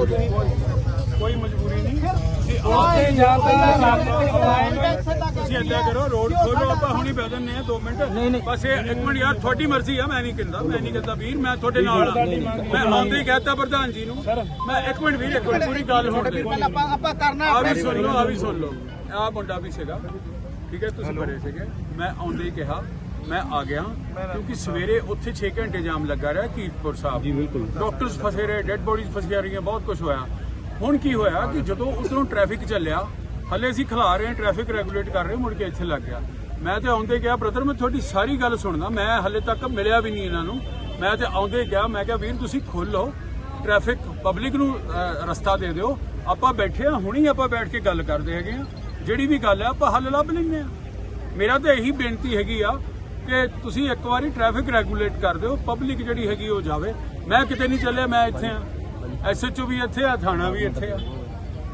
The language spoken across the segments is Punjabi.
ਕੋਈ ਮਜਬੂਰੀ ਨਹੀਂ। ਤੇ ਆਤੇ ਜਾਂਦਾ ਤੁਸੀਂ ਏਦਾਂ ਕਰੋ ਰੋਡ ਖੋਲੋ ਆਪਾਂ ਹੁਣੀ ਬਹਿ ਜੰਨੇ ਆ 2 ਮਿੰਟ। ਬਸ ਇਹ ਇੱਕ ਮਿੰਟ ਯਾਰ ਤੁਹਾਡੀ ਮਰਜ਼ੀ ਆ ਮੈਂ ਨਹੀਂ ਕਹਿੰਦਾ ਮੈਂ ਨਹੀਂ ਕਹਿੰਦਾ ਵੀਰ ਮੈਂ ਤੁਹਾਡੇ ਨਾਲ ਆ। ਮੈਂ ਆਉਂਦੇ ਹੀ ਕਹਤਾ ਪ੍ਰਧਾਨ ਜੀ ਨੂੰ। ਮੈਂ ਇੱਕ ਮਿੰਟ ਵੀਰ ਇੱਕ ਮਿੰਟ ਪੂਰੀ ਗੱਲ ਹੋਣ ਦੇ ਆਪਾਂ ਆਪਾਂ ਕਰਨਾ ਆ ਵੀ ਸੁਣ ਲਓ ਆ ਵੀ ਸੁਣ ਲਓ। ਆ ਮੁੰਡਾ ਵੀ ਸੀਗਾ। ਠੀਕ ਹੈ ਤੁਸੀਂ ਬੜੇ ਸੀਗੇ। ਮੈਂ ਆਉਂਦੇ ਹੀ ਕਿਹਾ ਮੈਂ ਆ ਗਿਆ ਕਿਉਂਕਿ ਸਵੇਰੇ ਉੱਥੇ 6 ਘੰਟੇ ਜਾਮ ਲੱਗਾ ਰਿਹਾ ਕੀਰਤਪੁਰ ਸਾਹਿਬ। ਜੀ ਬਿਲਕੁਲ। ਡਾਕਟਰਸ ਫਸੇ ਰਹੇ ਡੈੱਡ ਬੋਡੀਜ਼ ਫਸੀਆਂ ਰਹੀਆਂ ਬਹੁਤ ਕੁਝ ਹੋਇਆ। ਹੁਣ ਕੀ ਹੋਇਆ ਕਿ ਜਦੋਂ ਉਧਰੋਂ ਟ੍ਰੈਫਿਕ ਚੱਲਿਆ ਹੱਲੇ ਅਸੀਂ ਖਿਲਾ ਰਹੇ ਹਾਂ ਟ੍ਰੈਫਿਕ ਰੈਗੂਲੇਟ ਕਰ ਰਹੇ ਮੁੜ ਕੇ ਇੱਥੇ ਲੱਗ ਗਿਆ। ਮੈਂ ਤੇ ਆਉਂਦੇ ਗਿਆ ਬ੍ਰਦਰ ਮੈਂ ਤੁਹਾਡੀ ਸਾਰੀ ਗੱਲ ਸੁਣਦਾ ਮੈਂ ਹੱਲੇ ਤੱਕ ਮਿਲਿਆ ਵੀ ਨਹੀਂ ਇਹਨਾਂ ਨੂੰ। ਮੈਂ ਤੇ ਆਉਂਦੇ ਗਿਆ ਮੈਂ ਕਿਹਾ ਵੀਰ ਤੁਸੀਂ ਖੋਲੋ ਟ੍ਰੈਫਿਕ ਪਬਲਿਕ ਨੂੰ ਰਸਤਾ ਦੇ ਦਿਓ। ਆਪਾਂ ਬੈਠੇ ਆ ਹੁਣੀ ਆਪਾਂ ਬੈਠ ਕੇ ਗੱਲ ਕਰਦੇ ਹੈਗੇ ਆ ਜਿਹੜੀ ਵੀ ਗੱਲ ਹੈ ਆਪਾਂ ਹੱਲ ਲੱਭ ਲੈਂਦੇ ਆ ਮੇਰਾ ਤਾਂ ਇਹੀ ਬੇਨਤੀ ਹੈਗੀ ਆ ਕਿ ਤੁਸੀਂ ਇੱਕ ਵਾਰੀ ਟ੍ਰੈਫਿਕ ਰੈਗੂਲੇਟ ਕਰ ਦਿਓ ਪਬਲਿਕ ਜਿਹੜੀ ਹੈਗੀ ਉਹ ਜਾਵੇ। ਮੈਂ ਕਿਤੇ ਨਹੀਂ ਚੱਲਿਆ ਮੈਂ ਇੱਥੇ ਆ। ਐਸਐਚਓ ਵੀ ਇੱਥੇ ਆ ਥਾਣਾ ਵੀ ਇੱਥੇ ਆ।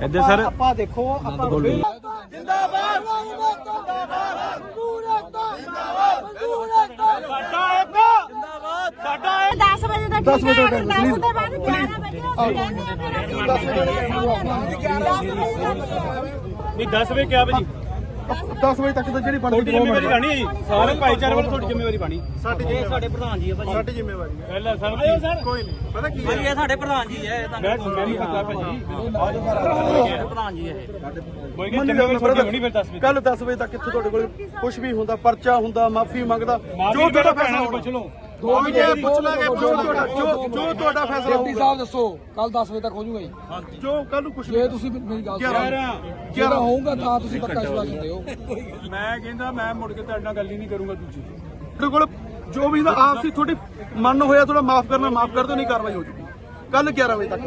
ਇੱਧਰ ਸਰ। ਆਪਾਂ ਦੇਖੋ ਆਪਾਂ ਜਿੰਦਾਬਾਦ ਜਿੰਦਾਬਾਦ ਪੂਰੇ ਜਿੰਦਾਬਾਦ। ਪੂਰੇ ਸਾਡਾ 10 ਵਜੇ ਤੱਕ 10 ਵਜੇ ਤੱਕ 10 ਤੋਂ ਬਾਅਦ 11 ਵਜੇ ਅਸੀਂ ਕਹਿੰਦੇ ਆ ਫਿਰ ਅਸੀਂ 10 ਵਜੇ ਨਹੀਂ 10 ਵਜੇ ਕਿਹਾ ਭਾਜੀ 10 ਵਜੇ ਤੱਕ ਤਾਂ ਜਿਹੜੀ ਤੁਹਾਡੀ ਜ਼ਿੰਮੇਵਾਰੀ ਬਣੀ ਹੈ ਜੀ। ਸਾਰੇ ਭਾਈਚਾਰੇ ਵੱਲੋਂ ਤੁਹਾਡੀ ਜ਼ਿੰਮੇਵਾਰੀ ਬਣੀ ਸਾਡੀ ਸਾਡੇ ਪ੍ਰਧਾਨ ਜੀ ਆ ਭਾਜੀ। ਸਾਡੀ ਜ਼ਿੰਮੇਵਾਰੀ ਹੈ। ਪਹਿਲਾਂ ਸਰ ਕੋਈ ਨਹੀਂ ਪਤਾ ਕੀ ਇਹ ਸਾਡੇ ਪ੍ਰਧਾਨ ਜੀ ਹੈ ਇਹ ਤਾਂ ਮੈਂ ਪਤਾ ਭਾਜੀ ਪ੍ਰਧਾਨ ਜੀ ਇਹ। ਕੋਈ ਨਹੀਂ ਜ਼ਿੰਮੇਵਾਰੀ ਤੁਹਾਡੀ ਹੋਣੀ ਫਿਰ 10 ਵਜੇ। ਕੱਲ 10 ਵਜੇ ਤੱਕ ਇੱਥੇ ਤੁਹਾਡੇ ਕੋਲ ਕੁਝ ਵੀ ਹੁੰਦਾ ਪਰਚਾ ਹੁੰਦਾ ਮਾਫੀ ਮੰਗਦਾ ਜੋ ਤੁਹਾਡਾ ਫੈਸਲਾ ਪੁੱਛ ਲਓ। ਦੋ ਵਜੇ ਪੁੱਛ ਲਾਂਗੇ ਜੋ ਤੁਹਾਡਾ ਜੋ ਜੋ ਤੁਹਾਡਾ ਫੈਸਲਾ ਡਿਪਟੀ ਹੋਊਗਾ। ਸਾਹਿਬ ਦੱਸੋ ਕੱਲ 10 ਵਜੇ ਤੱਕ ਹੋ ਜਾਊਗਾ ਜੀ। ਜੋ ਕੱਲ ਨੂੰ ਕੁਝ ਜੇ ਤੁਸੀਂ ਮੇਰੀ ਗੱਲ ਸੁਣੋ। ਜੇ ਤਾਂ ਹੋਊਗਾ ਤਾਂ ਤੁਸੀਂ ਪੱਕਾ ਵਿਸ਼ਵਾਸ ਦਿਓ। ਮੈਂ ਕਹਿੰਦਾ ਮੈਂ ਮੁੜ ਕੇ ਤੁਹਾਡੇ ਨਾਲ ਗੱਲ ਹੀ ਨਹੀਂ ਕਰੂੰਗਾ ਦੂਜੀ। ਤੁਹਾਡੇ ਕੋਲ ਜੋ ਵੀ ਦਾ ਆਪਸੀ ਤੁਹਾਡੀ ਮਨ ਹੋਇਆ ਥੋੜਾ ਮਾਫ ਕਰਨਾ ਮਾਫ ਕਰ ਦਿਓ ਨਹੀਂ ਕਾਰਵਾਈ ਹੋ ਜੂਗੀ। ਕੱਲ 11 ਵਜੇ ਤੱਕ।